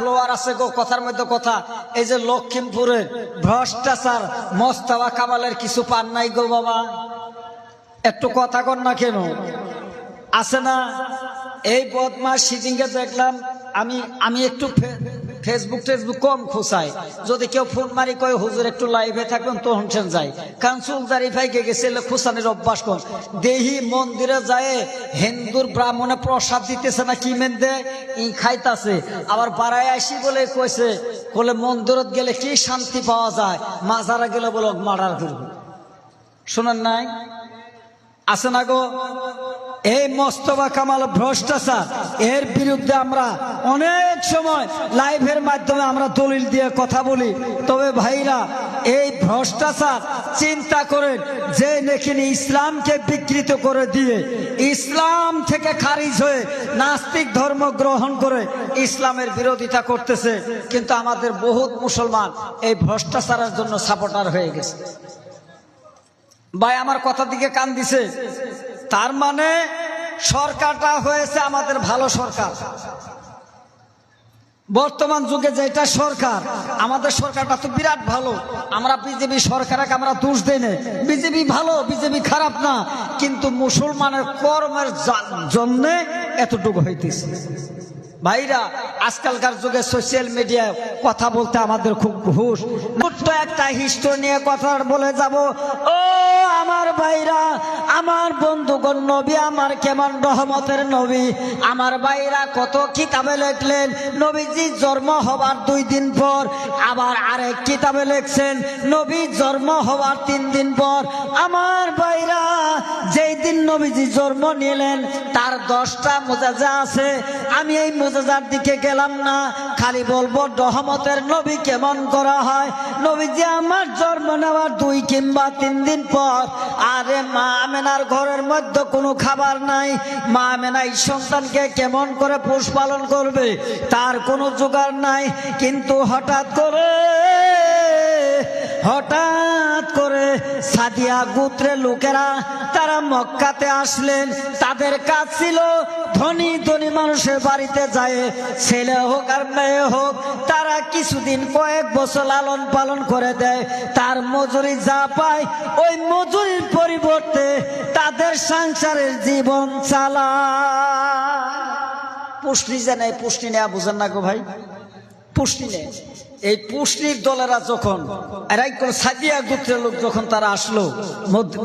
Flower আছে গো, কথার মধ্যে কথা। এই যে লক্ষিমপুরে ভ্রষ্টাচার মস্তাবা কামালের কিছু পান নাই গো বাবা। একটু কথা কর না কেন? আছে না? এই বদমাস সিজিংকে দেখলাম, আমি আমি একটু ফেসবুক টেসবুক কম খোঁচাই যদি কেউ ফোন মারি কয়, হুজুর, একটু লাইভে থাকবেন তো হনছেন যাই কারণ চুলদারি ভাইকে গেছে খোঁচানির অভ্যাস কর দেহি মন্দিরে যায়, হিন্দুর ব্রাহ্মণে প্রসাদ দিতেছে না, কি মেন দে খাইতাছে। আবার পাড়ায় আসি বলে কইছে বলে মন্দিরত গেলে কি শান্তি পাওয়া যায়? মাজারা গেলে বলো মার্ডার করবে। শোনেন নাই? আছে না গো? এই মস্তবা কামাল ভ্রষ্টাচার, এর বিরুদ্ধে আমরা অনেক সময় লাইভের মাধ্যমে আমরা দলিল দিয়ে কথা বলি। তবে ভাইরা, এই ভ্রষ্টাচার চিন্তা করেন যে নাকি ইসলামকে বিকৃত করে দিয়ে ইসলাম থেকে খারিজ হয়ে নাস্তিক ধর্ম গ্রহণ করে ইসলামের বিরোধিতা করতেছে। কিন্তু আমাদের বহুত মুসলমান এই ভ্রষ্টাচারের জন্য সাপোর্টার হয়ে গেছে। ভাই, আমার কথা দিকে কান দিছে। তার মানে সরকারটা হয়েছে আমাদের ভালো সরকার। বর্তমান যুগে যেটা সরকার, আমাদের সরকারটা তো বিরাট ভালো। আমরা বিজেপি সরকারকে আমরা দোষ দেই না বিজেপি ভালো, বিজেপি খারাপ না। কিন্তু মুসলমানের কর্মের জন্য এতটুকু হইতেছে। ভাইরা, আজকালকার যুগে সোশ্যাল মিডিয়ায় কথা বলতে আমাদের খুব ছোট্ট একটা হিস্টোরি নিয়ে কথা বলে যাব। ও ভাইরা, আমার বন্ধুগণ নবী, আমার কেমন রহমতের নবী। আমার ভাইরা কত কিতাবে লিখলেন, নবীজি জন্ম হবার দুই দিন পর আবার আরেক কিতাবে লিখছেন, নবী জন্ম হবার তিন দিন পর। আমার ভাইরা, যেই দিন নবীজি জন্ম নিলেন, তার দশটা মোজাজা আছে। আমি এই মোজাজার দিকে গেলাম না, খালি বলব রহমতের নবী কেমন করা হয়। নবীজি আমার জন্ম নেওয়ার দুই কিংবা তিন দিন পর আরে মা আমেনার ঘরের মধ্যে কোনো খাবার নাই। মা আমেনা এই সন্তানকে কেমন করে পোষ পালন করবে, তার কোনো জোগাড় নাই। কিন্তু হঠাৎ করে, হঠাৎ সাদিয়া গোত্রের লোকেরা তারা মক্কাতে আসলেন। তাদের কাজ ছিল ধনী ধনী মানুষের বাড়িতে যায়, ছেলে হোক আর মেয়ে হোক, তারা কিছুদিন কয়েক বছর লালন পালন করে দেয়। তার মজুরি যা পায়, ওই মজুরির পরিবর্তে তাদের সংসারের জীবন চালা পুষ্টি নেই পুষ্টি নেওয়া বুঝেন না গো ভাই। পুষ্টি এই পুষ্টির দলেরা যখন সাদিয়া গোত্রের লোক যখন তারা আসলো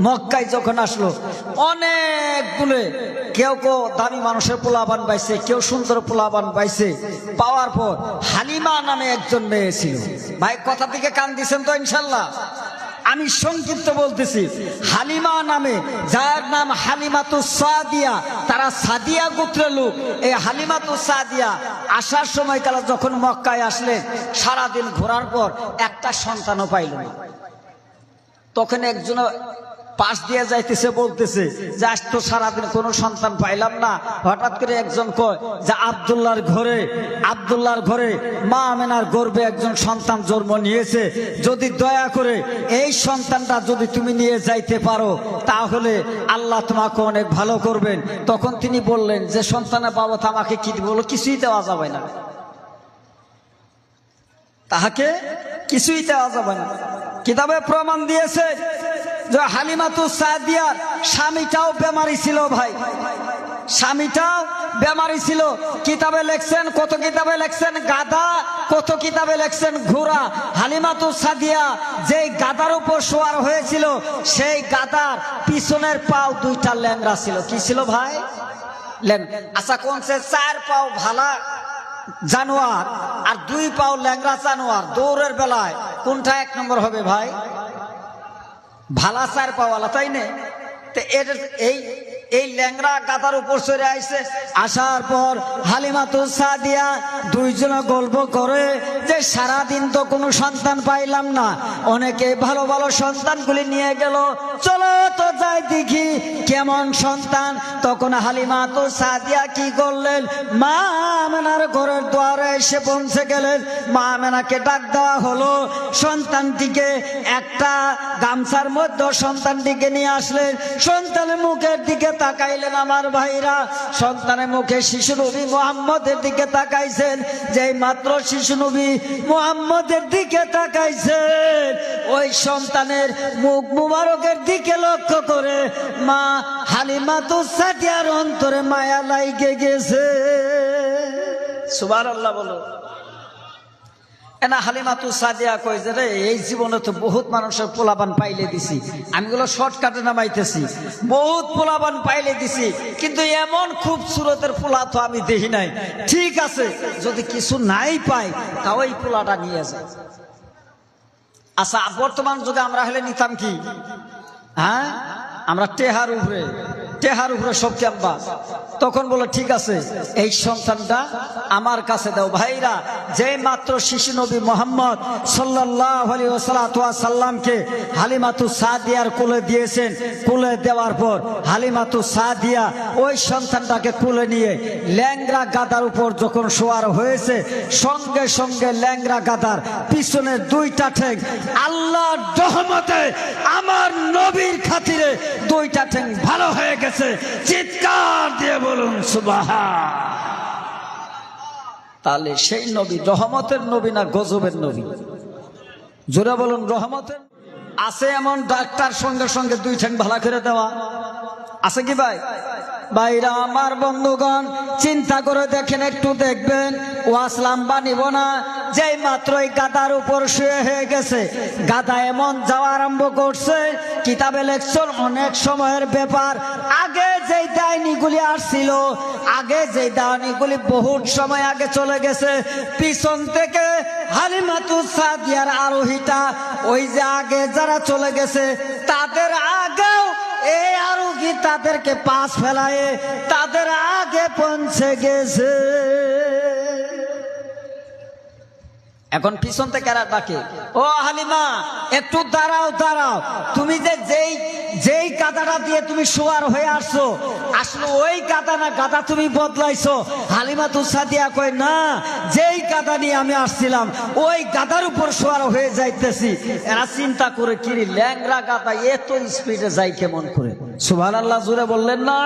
মক্কায় যখন আসলো অনেক অনেকগুলো কেউ কেউ দামি মানুষের পোলাবান পাইছে, কেউ সুন্দর পোলাবান পাইছে। পাওয়ার পর হালিমা নামে একজন মেয়ে ছিল। ভাই কথা থেকে কান দিছেন তো ইনশাল্লাহ? আমি সংক্ষিপ্ত বলতেছি। হালিমা নামে, যার নাম হালিমাতু সাদিয়া, তারা সাদিয়া গোত্রের লোক। এই হালিমাতু সাদিয়া আসার সময় তারা যখন মক্কায় আসলে, সারাদিন ঘোরার পর একটা সন্তানও পাইল না। তখন একজন পাশ দিয়ে যাইতেছে, বলতেছে, যে আজ তো সারাদিন কোনো সন্তান পাইলাম না। হঠাৎ করে একজন কয় যে আবদুল্লাহর ঘরে আবদুল্লাহর ঘরে মা আমেনার গর্বে একজন সন্তান জন্ম নিয়েছে। যদি দয়া করে এই সন্তানটা যদি তুমি নিয়ে যাইতে পারো, তাহলে আল্লাহ তোমাকে অনেক ভালো করবেন। তখন তিনি বললেন, যে সন্তানের বাবা আমাকে কি বলো, কিছুই দেওয়া যাবে না। তাহাকে কিছুই দেওয়া যাবে না। কিতাবে প্রমাণ দিয়েছে হালিমাতু সাদিয়ার স্বামীটাও বেমারি ছিল ভাই। স্বামীটাও বেমারি ছিল। কিতাবে লেখছেন, কত কিতাবে লেখছেন? গাদা, কত কিতাবে লেখছেন? ঘোড়া। হালিমাতু সাদিয়া যেই গাদার উপর শোয়ার হয়েছিল, সেই গাদার পিছনের পাও দুইটা ল্যাংরা ছিল। কি ছিল ভাই? আচ্ছা কোন সে চার পাও ভালা জানোয়ার আর দুই পাও ল্যাংরা জানোয়ার? দৌড়ের বেলায় কোনটা এক নম্বর হবে ভাই? ভালা চার পাওয়ালা, তাই নেই তো এর এই এই ল্যাংরা গাদার উপর চড়ে আইছে। আসার পর হালিমাতু সাদিয়া দুইজনে গল্প করে যে সারাদিন তো কোনো সন্তান পাইলাম না, অনেকে ভালো ভালো সন্তানগুলি নিয়ে গেল। চলো তো যাই দেখি কেমন সন্তান। তখন হালিমা তো সাদিয়া কি করলেন? মা আমেনার ঘরের দ্বারে এসে পৌঁছে গেলেন। মা আমেনাকে ডাক দেওয়া হলো। সন্তানটিকে একটা গামছার মধ্যে সন্তানটিকে নিয়ে আসলেন। সন্তানের মুখের দিকে তাকাইলেন আমার ভাইরা। সন্তানের মুখে শিশু নবী মোহাম্মদের দিকে তাকাইছেন। যেই মাত্র শিশু নবী মোহাম্মদের দিকে তাকাইছেন ওই সন্তানের মুখ মুবারকের দিকে লক্ষ্য করে মা হালিমা তো সাটিয়ার অন্তরে মায়া লাইকে গেছে। সুবার আল্লাহ বলো। এনা হালিমাতু সাদিয়া কই যে, রে, এই জীবনে তো বহুত মানুষের পোলাবান পাইলে দিছি। আমি গুলো শর্টকাটে নামাইতেছি। বহুত পোলাবান পাইলে দিছি। কিন্তু এমন খুব সুরতের পোলা তো আমি দেখি নাই। ঠিক আছে, যদি কিছু নাই পাই তাও এই পোলাটা নিয়ে যায় আচ্ছা বর্তমান যুগে আমরা হলে নিতাম কি? হ্যাঁ? আমরা টেহার উপরে। টেহার উপরে সব ক্যাম্বা তখন বলো, ঠিক আছে, এই সন্তানটা আমার কাছে দাও। ভাইরা, যে মাত্র শিশু নবী মোহাম্মদ সাল্লাহ আলী সাল্লামকে হালিমাতু সাদিয়ার কোলে দিয়েছেন, কোলে দেওয়ার পর হালিমাতু সাদিয়া ওই সন্তানটাকে কোলে নিয়ে ল্যাংরা গাদার উপর যখন শোয়ার হয়েছে, সঙ্গে সঙ্গে ল্যাংরা গাদার পিছনের দুইটা ঠেং আল্লাহ আমার নবীর খাতিরে দুইটা ঠেং ভালো হয়ে গেছে, চিৎকার দিয়ে বলুন সুবাহা তাহলে সেই নবী, রহমতের নবী না গজবের নবী? জোরে বলুন, রহমতের আছে এমন ডাক্তার সঙ্গে সঙ্গে দুই ঠ্যাং ভালো করে দেওয়া। আছে কি ভাই? ভাইরা আমার বন্ধুগণ, চিন্তা করে দেখেন, একটু দেখবেন। ও আসলাম বানিব না। যেই মাত্র এই গাদার উপর শুয়ে হয়ে গেছে গাদা এমন যাওয়া আরম্ভ করছে। কিতাবে লেখছেন, অনেক সময়ের ব্যাপার। আগে যেই ডাইনিগুলি আসছিল, আগে যেই ডাইনিগুলি বহুত সময় আগে চলে গেছে, পিছন থেকে হালিমাতু সাদিয়ার আরোহিতা ওই যে আগে যারা চলে গেছে, তাদের আগেও এই আরোহী তাদেরকে পাশ ফেলায় তাদের আগে পৌঁছে গেছে। এখন পিছন থেকে এরা ডাকে ও হালিমা, একটু দাঁড়াও দাঁড়াও। তুমি যে যেই যেই গাদাটা দিয়ে তুমি শোয়ার হয়ে আসছো, আসলে ওই কাদা না, গাদা তুমি বদলাইছো। হালিমা তুসা দিয়া কয়, না, যেই কাদা নিয়ে আমি আসছিলাম, ওই গাদার উপর শোয়ার হয়ে যাইতেছি। এরা চিন্তা করে কিরি ল্যাংরা গাদা, এত স্পিডে যাই কেমন করে? সুভান আল্লাহ জুড়ে বললেন, না।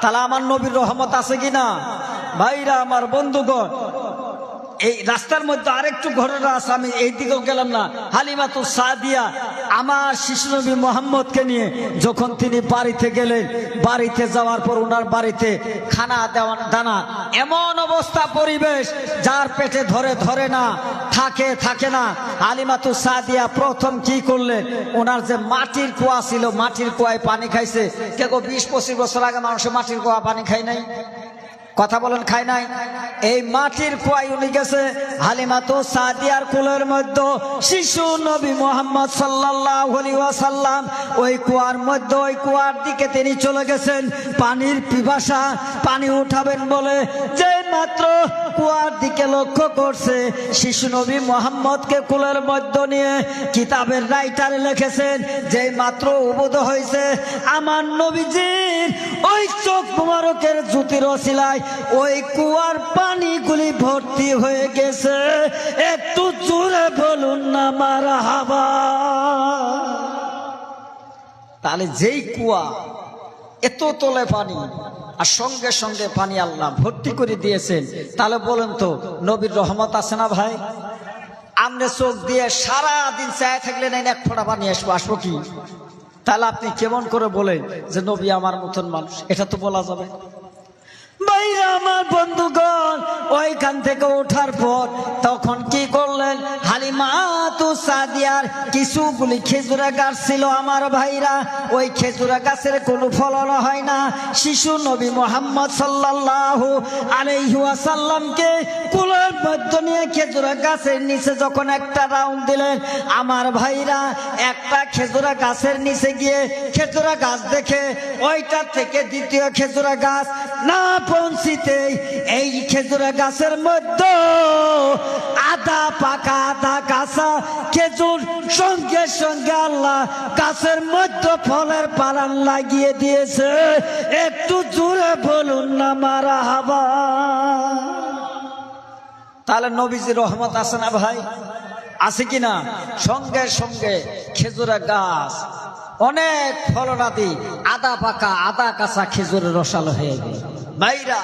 তাহলে আমার নবীর রহমত আছে কিনা? ভাইরা, আমার বন্ধুগণ এই রাস্তার মধ্যে আরেকটু ঘটনা আছে, আমি এই দিকেও গেলাম না। হালিমা তো সাদিয়া, আমার শিশু নবী মোহাম্মদকে নিয়ে যখন তিনি বাড়িতে গেলেন, বাড়িতে যাওয়ার পর ওনার বাড়িতে খানা দেওয়া দানা, এমন অবস্থা পরিবেশ যার পেটে ধরে ধরে না, থাকে থাকে না। আলিমাতু সাদিয়া প্রথম কি করলেন? ওনার যে মাটির কুয়া ছিল, মাটির কুয়ায় পানি খাইছে। কেউ বিশ পঁচিশ বছর আগে মানুষের মাটির কুয়া পানি খায় নাই। কথা বলেন খায় নাই। এই মাটির কুয়াই উনি গেছে, হালিমা তো সাদিয়ার কুলের মধ্যে। শিশু নবী মোহাম্মদ সাল্লাম ওই কুয়ার মধ্যে, ওই কুয়ার দিকে তিনি চলে গেছেন। পানির পিপাসা, পানি উঠাবেন বলে যে মাত্র কুয়ার দিকে লক্ষ্য করছে। শিশু নবী মোহাম্মদকে কুলের মধ্য নিয়ে কিতাবের রাইটারে লিখেছেন যে মাত্র উবোধ হয়েছে আমার নবীজির ওই চোখ মুবারকের জ্যোতির ওসিলায় ওই কুয়ার পানিগুলি ভর্তি হয়ে গেছে। একটু জোরে বলুন না মারা হাবা তাহলে যেই কুয়া, এত তোলে পানি আর সঙ্গে সঙ্গে পানি আল্লাহ ভর্তি করে দিয়েছেন। তাহলে বলেন তো, নবীর রহমত আছে না ভাই? আমনে চোখ দিয়ে সারা দিন চায় থাকলে নেন, এক ফোঁটা পানি আসব আসব কি? তাহলে আপনি কেমন করে বলেন যে, নবী আমার মতন মানুষ? এটা তো বলা যাবে। আমার বন্ধুগণ, ওইখান থেকে ওঠার পর তখন কি করলেন? হালিমা তু সাদিয়ার কিছুগুলি খেজুরা গাছ ছিল আমার ভাইরা। ওই খেজুরা গাছের কোনো ফলন হয় না। শিশু নবী মোহাম্মদ সাল্লাহ আলাইহি কোন মধ্য খেজুরা গাছের নিচে যখন একটা রাউন্ড দিলেন, আমার ভাইরা একটা খেজুরা গাছের নিচে গিয়ে খেজুরা গাছ দেখে, ওইটা থেকে দ্বিতীয় খেজুরা গাছ না পৌঁছিতেই এই খেজুরা গাছের মধ্যে আদা, পাকা আদা কাঁচা খেজুর সঙ্গে সঙ্গে আল্লাহ গাছের মধ্যে ফলের পালান লাগিয়ে দিয়েছে। একটু জোরে বলুন না, মারা হাবা। তাহলে নবীজি রহমত আছে না ভাই? আছে কি না? সঙ্গে সঙ্গে খেজুরের গাছ, অনেক ফলনাদি আদা পাকা, আদা কাঁচা খেজুরের রসালো হয়ে গেল। ভাইরা,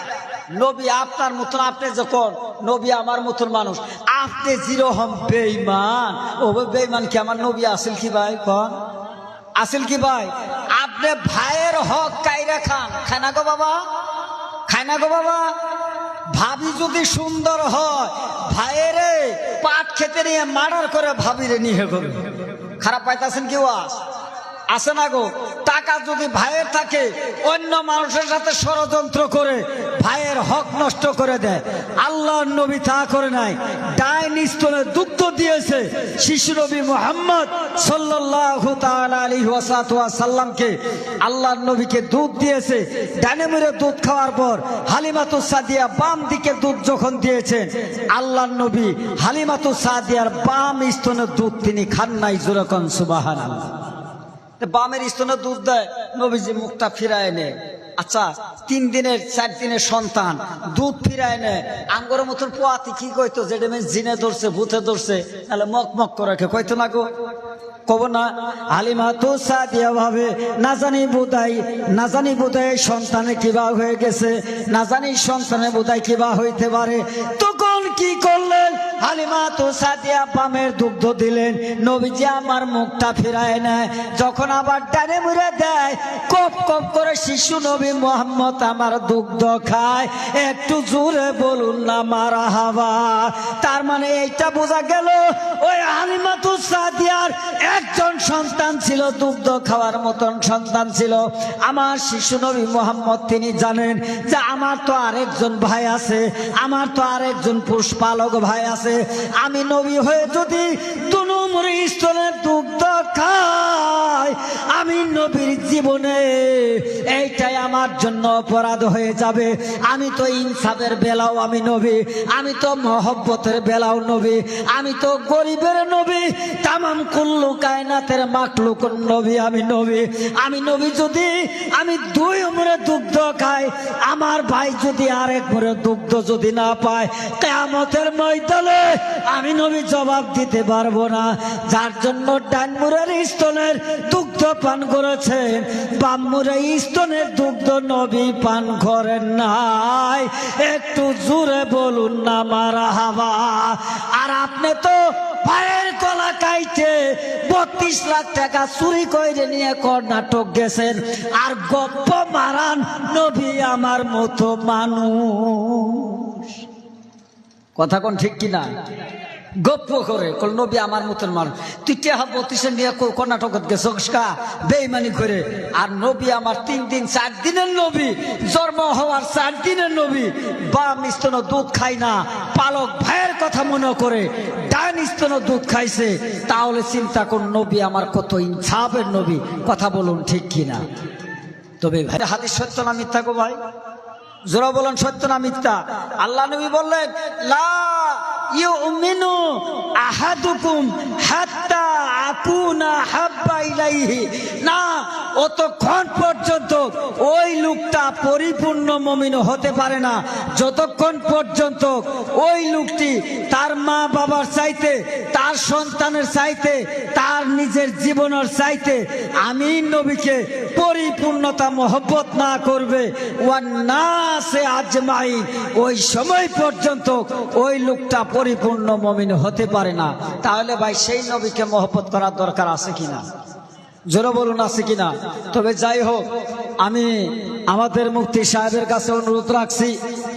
নবী আপনার মতন, আপনি যখন নবী আমার মতন মানুষ, আপনি জিরো হম বেইমান ও বেইমান কি আমার নবী আসিল কি ভাই কন? আসিল কি ভাই? আপনি ভাইয়ের হক কাইরা খান। খায় না গো বাবা? খায় না গো বাবা? ভাবি যদি সুন্দর হয়, ভাইয়েরে পাট খেতে নিয়ে মার্ডার করে ভাবিরে নিয়ে করবে খারাপ পাইতেছেন কেউ আস আসে না গো? টাকা যদি ভাইয়ের থাকে, অন্য মানুষের সাথে ষড়যন্ত্র করে ভাইয়ের হক নষ্ট করে দেয়। আল্লাহ নবী তা করে নাই। ডাইনিস্তলে দুঃখ দিয়েছে শিশু নবী মোহাম্মদ ওয়াসাল্লাম সাল্লামকে আল্লাহর নবীকে দুধ দিয়েছে, ডানে মুড়ে দুধ খাওয়ার পর হালিমাতু সাদিয়া বাম দিকে দুধ যখন দিয়েছেন আল্লাহর নবী হালিমাতু সাদিয়ার বাম স্তনে দুধ তিনি খান নাই জোরকন তা বামের স্তনে দুধ দেয়, নবীজি মুখটা ফিরায় নেয়। আচ্ছা তিন দিনের, চার দিনের সন্তান, দুধ ফিরায় নেয়। আঙ্গরের মতন পোয়াতি কি কইতো? যেটা মেয়ে জিনে ধরছে, ভূতে ধরছে, তাহলে মক মক করে কইতো না গো? কব না না জানি বোধাই, না জানি সন্তানে কিবা হয়ে গেছে, না জানি সন্তানে কিবা হইতে পারে। তখন কি করলেন? হালিমা তো সাদিয়া পামের দুগ্ধ দিলেন। নবীজি আমার মুখটা ফিরায় নেয়। যখন আবার ডানে মুড়ে দেয়, কপ কপ করে শিশু নবী মোহাম্মদ আমার দুগ্ধ খায়। একটু জোরে বলুন না মারা হাওয়া। তার মানে এইটা বোঝা গেল, ওই হালিমা তো সাদিয়ার একজন সন্তান ছিল, দুগ্ধ খাওয়ার মতন সন্তান ছিল। আমার শিশু নবী মোহাম্মদ, তিনি জানেন যে আমার তো আরেকজন ভাই আছে, আমার তো আরেকজন পুষ্পালক ভাই আছে। আমি নবী হয়ে যদি দুনুমুর স্থলের দুগ্ধ খাই আমি নবীর জীবনে এইটাই আমার জন্য অপরাধ হয়ে যাবে। আমি তো ইনসাফের বেলাও আমি নবী, আমি তো মহব্বতের বেলাও নবী, আমি তো গরিবের নবী, তামাম কুল্লু কায়নাতের মাকলুক নবী আমি নবী। আমি নবী যদি আমি দুই উমরে দুগ্ধ খাই, আমার ভাই যদি আরেক মুরে দুগ্ধ যদি না পায়, কেয়ামতের ময়দানে আমি নবী জবাব দিতে পারব না। যার জন্য ডানমুরের স্তনের দুগ্ধ পান করেছেন। বামমুরের স্তনের দুগ্ধ নবী পান করেন নাই। একটু জোরে বলুন না, মারা হাওয়া আর আপনি তো পায়ের কলা কাইতে বত্রিশ লাখ টাকা চুরি করে নিয়ে কর্ণাটক গেছেন। আর গপ্প মারান নবী আমার মতো মানুষ। কথা কোন ঠিক কিনা? গপ্প করে, কল, নবী, আমার মতন মানুষ তুই টেহা বত্রিশে নিয়ে কর্ণাটকত বেইমানি করে, আর নবী আমার তিন দিন, চার দিনের নবী, জন্ম হওয়ার চার দিনের নবী বা মিস্তন দুধ খাই না, পালক ভাইয়ের কথা মনে করে, ডান স্তন দুধ খাইছে, তাহলে চিন্তা কোন নবী আমার কত ইনসাফের নবী, কথা বলুন ঠিক কিনা? তবে ভাই হাদিস সত্য না মিথ্যা গো ভাই? জোরা বলেন, সত্য না মিথ্যা? আল্লাহ নবী বললেন, লা يؤمن أحدكم حتى আকুনা হাব্বা ইলাইহি। না, অতক্ষণ পর্যন্ত ওই লোকটা পরিপূর্ণ মমিন হতে পারে না। যতক্ষণ পর্যন্ত ওই লোকটি তার মা বাবার চাইতে, তার সন্তানের চাইতে, তার নিজের জীবনের চাইতে আমি নবীকে পরিপূর্ণতা, মহব্বত না করবে। ওয়ান না সে আজমাই ওই সময় পর্যন্ত ওই লোকটা পরিপূর্ণ মমিন হতে পারে না। তাহলে ভাই, সেই নবীকে মহব্বত করার দরকার আছে কিনা? জোরে বলুন, আছে কিনা? তবে যাই হোক, আমি আমাদের মুক্তি সাহেবের কাছে অনুরোধ রাখছি।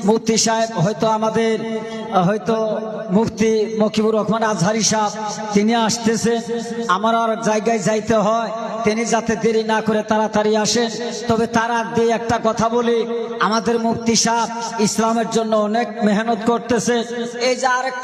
মুক্তি সাহেব হয়তো আমাদের, হয়তো মুক্তি মকিবুর রহমান আজহারি সাহ তিনি আসতেছে আমার আর জায়গায় যাইতে হয়। তিনি যাতে দেরি না করে তাড়াতাড়ি আসেন। তবে তারা দিয়ে একটা কথা বলি। আমাদের মুক্তি সাহ ইসলামের জন্য অনেক মেহনত করতেছে এই যে আরেকটা